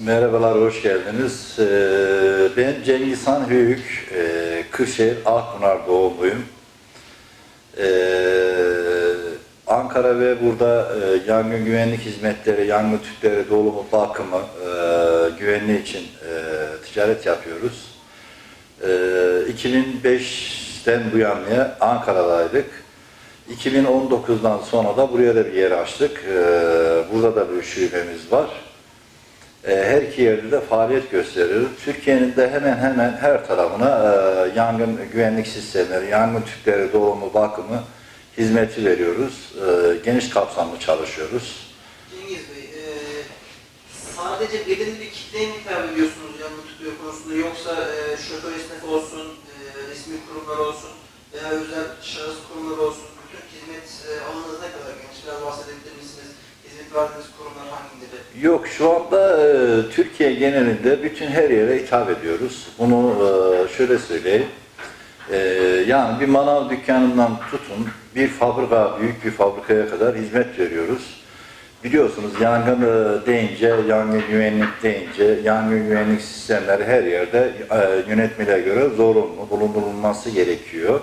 Merhabalar, hoş geldiniz. Ee, Ben Cengiz Han Höyük, ee, Kırşehir Akpınar doğumluyum. Ee, Ankara ve burada e, yangın güvenlik hizmetleri, yangın tüpleri, dolumu, bakımı, e, güvenliği için e, ticaret yapıyoruz. Ee, 2005'ten bu yanlıya Ankara'daydık. 2019'dan sonra da buraya da bir yer açtık. Burada da bir şubemiz var. E, Her iki yerde de faaliyet gösteriyoruz. Türkiye'nin de hemen hemen her tarafına e, yangın güvenlik sistemleri, yangın tüpleri, dolumu, bakımı hizmeti veriyoruz. E, Geniş kapsamlı çalışıyoruz. Cengiz Bey, e, sadece belirli bir kitleye mi hitap ediyorsunuz yanını tutuyor konusunda yoksa e, şoför esnaf olsun, resmi kurumlar olsun veya özel şahıs kurumlar olsun bütün hizmet e, alanınız ne kadar geniş? Biraz bahsedebilir misiniz? Hizmet verdiğiniz kurumlar hangileri? Yok şu anda e, Türkiye genelinde bütün her yere hitap ediyoruz. Bunu e, şöyle söyleyeyim. E, yani bir manav dükkanından tutun bir fabrika, büyük bir fabrikaya kadar hizmet veriyoruz. Biliyorsunuz yangın e, deyince, yangın güvenlik deyince, yangın güvenlik sistemleri her yerde yönetmeliğe göre zorunlu, bulundurulması gerekiyor.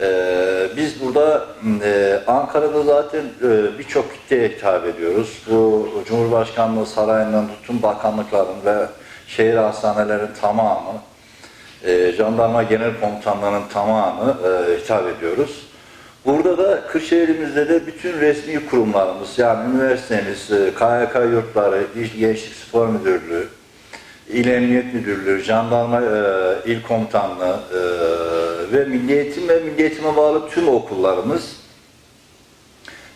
Ee, biz burada e, Ankara'da zaten e, birçok kitleye hitap ediyoruz. Bu Cumhurbaşkanlığı sarayından tutun bakanlıkların ve şehir hastanelerin tamamı, e, jandarma genel komutanlarının tamamı e, hitap ediyoruz. Burada da Kırşehir'imizde de bütün resmi kurumlarımız yani üniversitemiz, e, KYK yurtları, İl Gençlik Spor Müdürlüğü, İl Emniyet Müdürlüğü, Jandarma e, İl Komutanlığı e, ve Milli Eğitim ve Milli Eğitim'e bağlı tüm okullarımız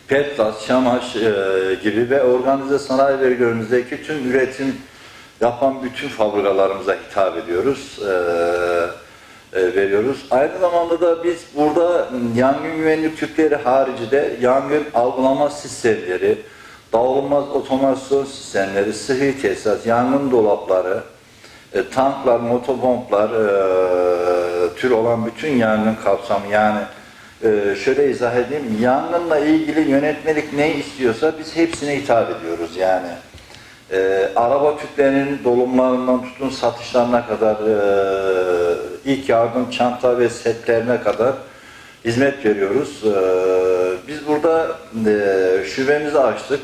Petlas, Şamaş e, gibi ve organize sanayi vergilerimizdeki tüm üretim yapan bütün fabrikalarımıza hitap ediyoruz. E, e, veriyoruz. Aynı zamanda da biz burada yangın güvenlik tüpleri haricinde yangın algılama sistemleri, dağılmaz otomasyon sistemleri, sıhhi tesisat, yangın dolapları, e, tanklar, motopomplar, e, tür olan bütün yangın kapsamı yani e, şöyle izah edeyim, yangınla ilgili yönetmelik ne istiyorsa biz hepsine hitap ediyoruz yani. E, araba tüplerinin dolumlarından tutun satışlarına kadar, e, ilk yardım çanta ve setlerine kadar hizmet veriyoruz. E, biz burada e, şubemizi açtık.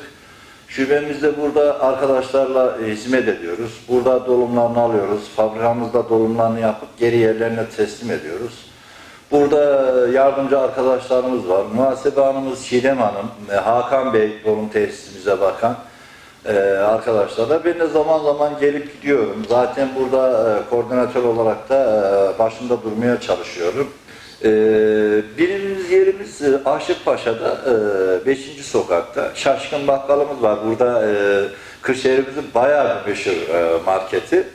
Şubemizde burada arkadaşlarla hizmet ediyoruz. Burada dolumlarını alıyoruz. Fabrikamızda dolumlarını yapıp geri yerlerine teslim ediyoruz. Burada yardımcı arkadaşlarımız var. Muhasebe Hanımız Çiğdem Hanım, e, Hakan Bey dolum tesisimize bakan e, arkadaşlarla. Ben de zaman zaman gelip gidiyorum. Zaten burada e, koordinatör olarak da e, başında durmaya çalışıyorum. E, yerimiz e, Aşıkpaşa'da 5. sokakta. Şaşkın bakkalımız var. Burada e, Kırşehir'imizin bayağı bir meşhur e, marketi.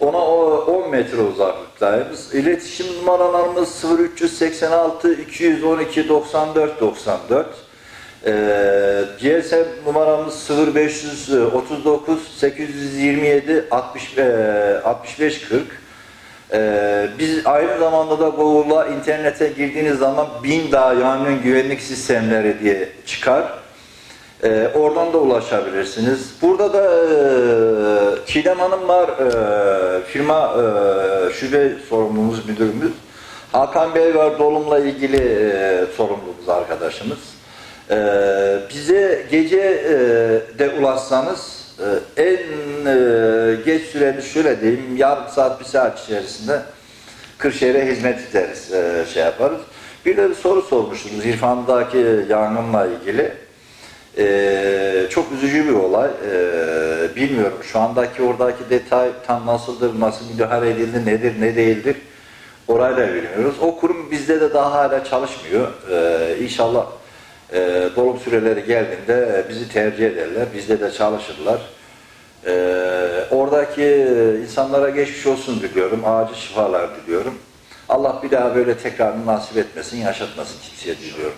Ona o 10 metre uzaklıktayız. İletişim numaralarımız 0386 212 94 94. Ee, GSM numaramız 0539 827 60, e, 65 40. Ee, biz aynı zamanda da Google'a internete girdiğiniz zaman bin daha yangın güvenlik sistemleri diye çıkar. Ee, oradan da ulaşabilirsiniz. Burada da e, Çiğdem Hanım var, e, firma e, şube sorumlumuz, müdürümüz. Hakan Bey var, dolumla ilgili e, sorumlumuz arkadaşımız. E, bize gece e, de ulaşsanız e, en e, geç süremiz şöyle diyeyim, yarım saat, bir saat içerisinde Kırşehir'e hizmet ederiz, e, şey yaparız. Bir de bir soru sormuştunuz İrfan'daki yangınla ilgili. Ee, çok üzücü bir olay. Ee, bilmiyorum şu andaki oradaki detay tam nasıldır, nasıl müdahale edildi, nedir, ne değildir. Orayı da bilmiyoruz. O kurum bizde de daha hala çalışmıyor. Ee, inşallah e, dolum süreleri geldiğinde bizi tercih ederler. Bizde de çalışırlar. Ee, oradaki insanlara geçmiş olsun diliyorum. Acil şifalar diliyorum. Allah bir daha böyle tekrar nasip etmesin, yaşatmasın kimseye diliyorum.